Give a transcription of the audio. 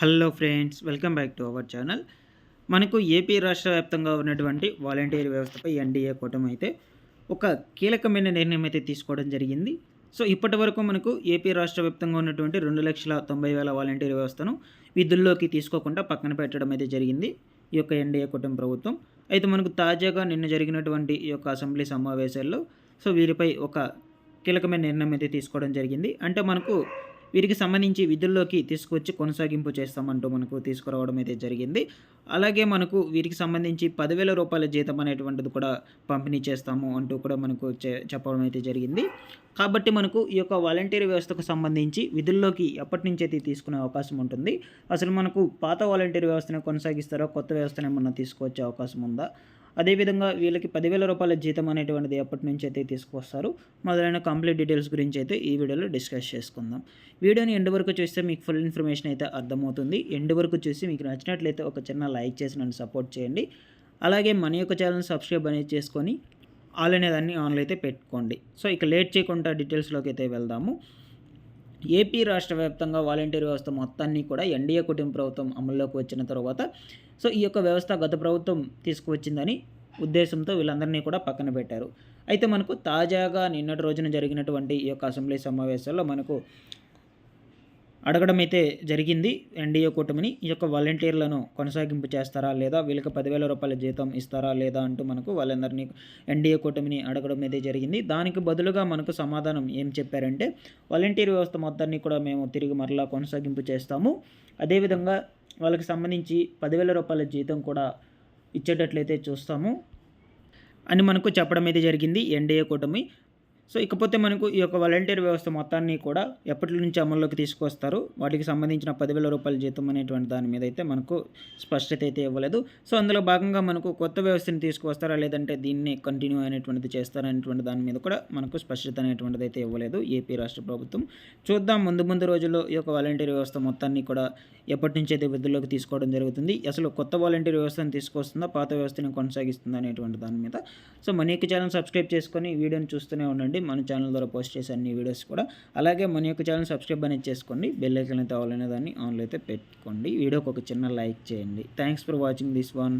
Hello friends welcome back to our channel. మనకు AP రాష్ట్ర వ్యాప్తంగా ఉన్నటువంటి వాలంటీర్ వ్యవస్థపై ఎన్డీఏ కూటమి అయితే ఒక కీలకమైన నిర్ణయం అయితే తీసుకోవడం జరిగింది. సో ఇప్పటి వరకు మనకు ఏపీ రాష్ట్ర వ్యాప్తంగా ఉన్నటువంటి రెండు లక్షల తొంభై వేల వాలంటీర్ వ్యవస్థను విధుల్లోకి తీసుకోకుండా పక్కన పెట్టడం అయితే జరిగింది ఈ యొక్క ఎన్డీఏ కూటమి ప్రభుత్వం. అయితే మనకు తాజాగా నిన్న జరిగినటువంటి ఈ యొక్క అసెంబ్లీ సమావేశాల్లో సో వీరిపై ఒక కీలకమైన నిర్ణయం అయితే తీసుకోవడం జరిగింది. అంటే మనకు వీరికి సంబంధించి విధుల్లోకి తీసుకొచ్చి కొనసాగింపు చేస్తామంటూ మనకు తీసుకురావడం అయితే జరిగింది. అలాగే మనకు వీరికి సంబంధించి పదివేల రూపాయల జీతం అనేటువంటిది కూడా పంపిణీ చేస్తాము అంటూ కూడా మనకు చెప్పడం అయితే జరిగింది. కాబట్టి మనకు ఈ యొక్క వాలంటీర్ వ్యవస్థకు సంబంధించి విధుల్లోకి ఎప్పటి నుంచి అయితే తీసుకునే అవకాశం ఉంటుంది? అసలు మనకు పాత వాలంటీర్ వ్యవస్థను కొనసాగిస్తారో? కొత్త వ్యవస్థను ఏమన్నా తీసుకొచ్చే అవకాశం ఉందా? అదేవిధంగా వీళ్ళకి పదివేల రూపాయల జీతం అనేటువంటిది ఎప్పటి నుంచి అయితే తీసుకొస్తారు మొదలైన కంప్లీట్ డీటెయిల్స్ గురించి అయితే ఈ వీడియోలో డిస్కస్ చేసుకుందాం. వీడియోని ఎండ్ వరకు చూస్తే మీకు ఫుల్ ఇన్ఫర్మేషన్ అయితే అర్థమవుతుంది. ఎండ్ వరకు చూసి మీకు నచ్చినట్లయితే ఒక చిన్న లైక్ చేసి నన్ను సపోర్ట్ చేయండి. అలాగే మన యొక్క ఛానల్ సబ్స్క్రైబ్ అనేది చేసుకొని ఆల్ అనేదాన్ని ఆన్లో అయితే పెట్టుకోండి. సో ఇక లేట్ చేయకుండా డీటెయిల్స్లోకి అయితే వెళ్దాము. ఏపీ రాష్ట్ర వ్యాప్తంగా వాలంటీర్ వ్యవస్థ మొత్తాన్ని కూడా ఎన్డీఏ కుటుంబ ప్రభుత్వం అమల్లోకి వచ్చిన తర్వాత సో ఈ యొక్క వ్యవస్థ గత ప్రభుత్వం తీసుకువచ్చిందని ఉద్దేశంతో వీళ్ళందరినీ కూడా పక్కన పెట్టారు. అయితే మనకు తాజాగా నిన్నటి రోజున జరిగినటువంటి ఈ యొక్క అసెంబ్లీ సమావేశాల్లో మనకు అడగడం అయితే జరిగింది. ఎన్డీఏ కూటమిని ఈ యొక్క వాలంటీర్లను కొనసాగింపు చేస్తారా లేదా వీళ్ళకి పదివేల రూపాయల జీతం ఇస్తారా లేదా అంటూ మనకు వాళ్ళందరినీ ఎన్డీఏ కూటమిని అడగడం అయితే జరిగింది. దానికి బదులుగా మనకు సమాధానం ఏం చెప్పారంటే వాలంటీర్ వ్యవస్థ మొత్తాన్ని కూడా మేము తిరిగి మరలా కొనసాగింపు చేస్తాము. అదేవిధంగా వాళ్ళకి సంబంధించి పదివేల రూపాయల జీతం కూడా ఇచ్చేటట్లయితే చూస్తాము అని మనకు చెప్పడం అయితే జరిగింది. ఎన్డీఏ కూటమి సో ఇకపోతే మనకు ఈ యొక్క వాలంటీర్ వ్యవస్థ మొత్తాన్ని కూడా ఎప్పటి నుంచి అమల్లోకి తీసుకొస్తారు? వాటికి సంబంధించిన పదివేల రూపాయల జీతం అనేటువంటి దాని మీద అయితే మనకు స్పష్టత అయితే ఇవ్వలేదు. సో అందులో భాగంగా మనకు కొత్త వ్యవస్థని తీసుకొస్తారా లేదంటే దీన్ని కంటిన్యూ అయినటువంటిది చేస్తారనేటువంటి దాని మీద కూడా మనకు స్పష్టత అనేటువంటిది అయితే ఇవ్వలేదు ఏపీ రాష్ట్ర ప్రభుత్వం. చూద్దాం ముందు ముందు రోజుల్లో ఈ యొక్క వాలంటీర్ వ్యవస్థ మొత్తాన్ని కూడా ఎప్పటి నుంచి అయితే విధుల్లోకి తీసుకోవడం జరుగుతుంది? అసలు కొత్త వాలంటీర్ వ్యవస్థను తీసుకొస్తుందా? పాత వ్యవస్థని కొనసాగిస్తుందా? అనేటువంటి దాని మీద. సో మనీకి ఛానల్ సబ్స్క్రైబ్ చేసుకొని వీడియోని చూస్తూనే ఉండండి. మన ఛానల్ ద్వారా పోస్ట్ చేసే అన్ని వీడియోస్ కూడా అలాగే మన యొక్క ఛానల్ సబ్స్క్రైబ్ అనేది చేసుకోండి. బెల్ ఐకన్ అయితే అవ్వాలనే దాన్ని ఆన్లో అయితే పెట్టుకోండి. వీడియోకి ఒక చిన్న లైక్ చేయండి. Thanks for watching this one.